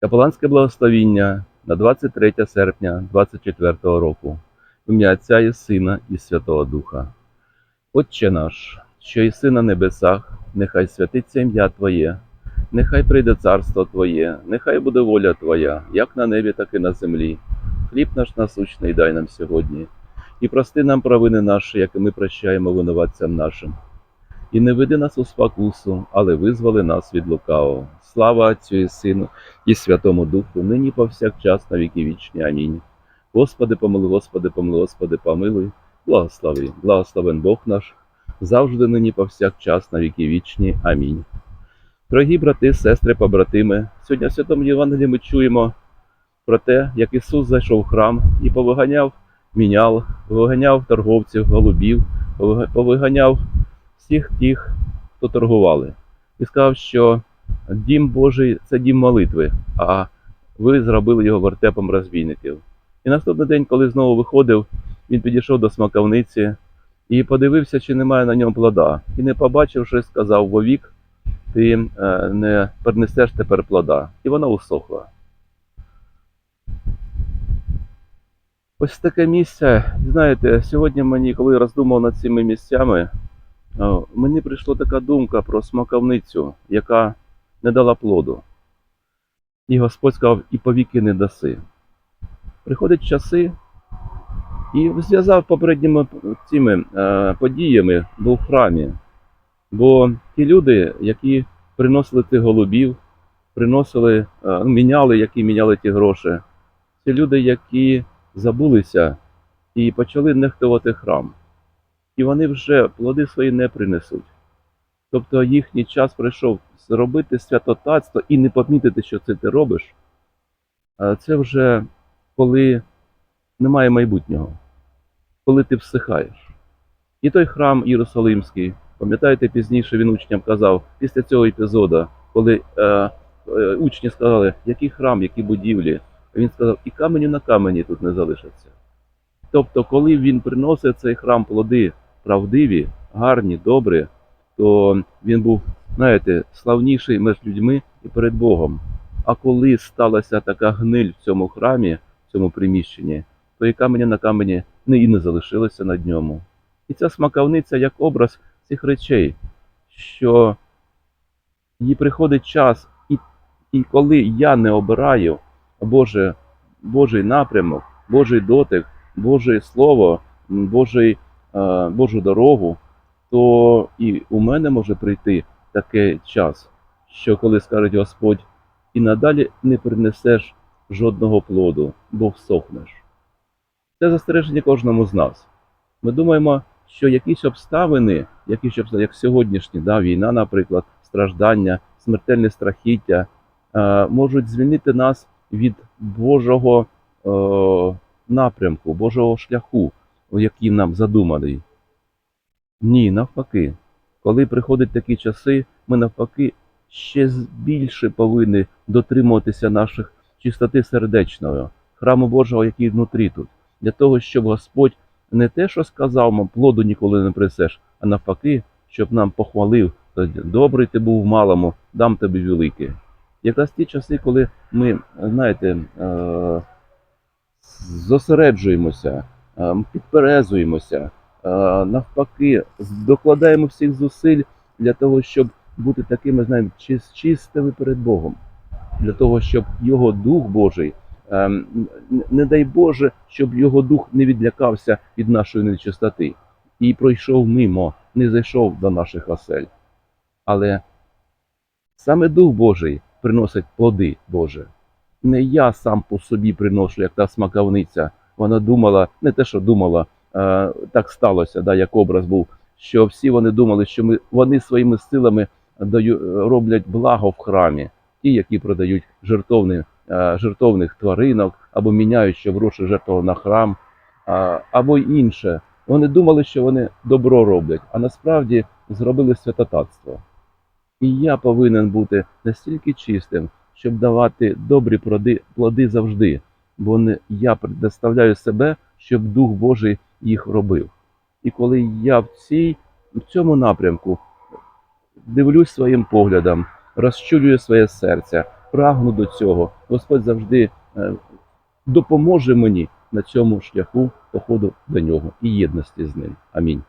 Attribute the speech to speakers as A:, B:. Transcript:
A: Капеланське благословіння на 23 серпня 24 року. Ім'я Отця і Сина і Святого Духа. Отче наш, що єси на небесах, нехай святиться ім'я Твоє, нехай прийде царство Твоє, нехай буде воля Твоя, як на небі, так і на землі. Хліб наш насущний дай нам сьогодні, і прости нам провини наші, як і ми прощаємо винуватцям нашим. І не веди нас у спокусу, але визволи нас від лукавого. Слава Отцю і Сину і Святому Духу, нині повсякчас на віки вічні. Амінь. Господи, помилуй, Господи, помилуй, Господи, помилуй, благослови, благословен Бог наш, завжди нині повсякчас на віки вічні. Амінь. Дорогі брати, сестри, побратими, сьогодні в Святому Євангелії ми чуємо про те, як Ісус зайшов в храм і повиганяв мінял, повиганяв торговців, голубів, повиганяв всіх тих, хто торгували, і сказав, що дім Божий це дім молитви, а ви зробили його вертепом розбійників. І наступний день, коли знову виходив, він підійшов до смаковниці і подивився, чи немає на ньому плода. І не побачивши, сказав вовік, ти е, не принесеш тепер плода. І вона усохла. Ось таке місце. Знаєте, сьогодні мені, коли роздумав над цими місцями, Мені прийшла така думка про смаковницю, яка не дала плоду. І Господь сказав, і повіки не даси. Приходять часи, і зв'язав попередніми цими е, подіями був в храмі. Бо ті люди, які приносили тих голубів, приносили, е, ну, міняли, які міняли ті гроші, ці люди, які забулися і почали нехтувати храм і вони вже плоди свої не принесуть. Тобто їхній час прийшов зробити святотатство і не помітити, що це ти робиш. Це вже коли немає майбутнього, коли ти всихаєш. І той храм Єрусалимський, пам'ятаєте, пізніше він учням казав, після цього епізоду, коли е, е, учні сказали, який храм, які будівлі, він сказав, і каменю на камені тут не залишаться. Тобто, коли він приносив цей храм плоди правдиві, гарні, добрі, то він був, знаєте, славніший між людьми і перед Богом. А коли сталася така гниль в цьому храмі, в цьому приміщенні, то і каменя на камені не і не залишилося над ньому. І ця смаковниця як образ цих речей, що їй приходить час, і, і коли я не обираю Боже, Божий напрямок, Божий дотик, Боже Слово, Божий, Божу дорогу, то і у мене може прийти такий час, що коли скаже Господь, і надалі не принесеш жодного плоду, бо всохнеш. Це застереження кожному з нас. Ми думаємо, що якісь обставини, якісь обставини, як сьогоднішні, да, війна, наприклад, страждання, смертельне страхіття, е, можуть звільнити нас від Божого е, напрямку, Божого шляху, який нам задуманий. Ні, навпаки. Коли приходять такі часи, ми навпаки ще більше повинні дотримуватися наших чистоти сердечної, храму Божого, який внутрі тут, для того, щоб Господь не те, що сказав нам, плоду ніколи не принесеш, а навпаки, щоб нам похвалив, добрий ти був малому, дам тобі велике. Якраз ті часи, коли ми, знаєте, е, зосереджуємося, підперезуємося, е, навпаки, докладаємо всіх зусиль для того, щоб бути такими, знаємо, чис- чистими перед Богом, для того, щоб Його Дух Божий, е, не дай Боже, щоб Його Дух не відлякався від нашої нечистоти і пройшов мимо, не зайшов до наших осель. Але саме Дух Божий приносить плоди Боже. Не я сам по собі приношу, як та смаковниця. Вона думала, не те, що думала, е, так сталося, да, як образ був, що всі вони думали, що ми, вони своїми силами даю, роблять благо в храмі, ті, які продають жертовні, е, жертовних тваринок, або міняють ще гроші жертву на храм, а, або інше. Вони думали, що вони добро роблять, а насправді зробили святотатство. І я повинен бути настільки чистим, щоб давати добрі плоди завжди, бо не я предоставляю себе, щоб Дух Божий їх робив. І коли я в, цій, в цьому напрямку дивлюсь своїм поглядом, розчулюю своє серце, прагну до цього, Господь завжди е, допоможе мені на цьому шляху походу до нього і єдності з ним. Амінь.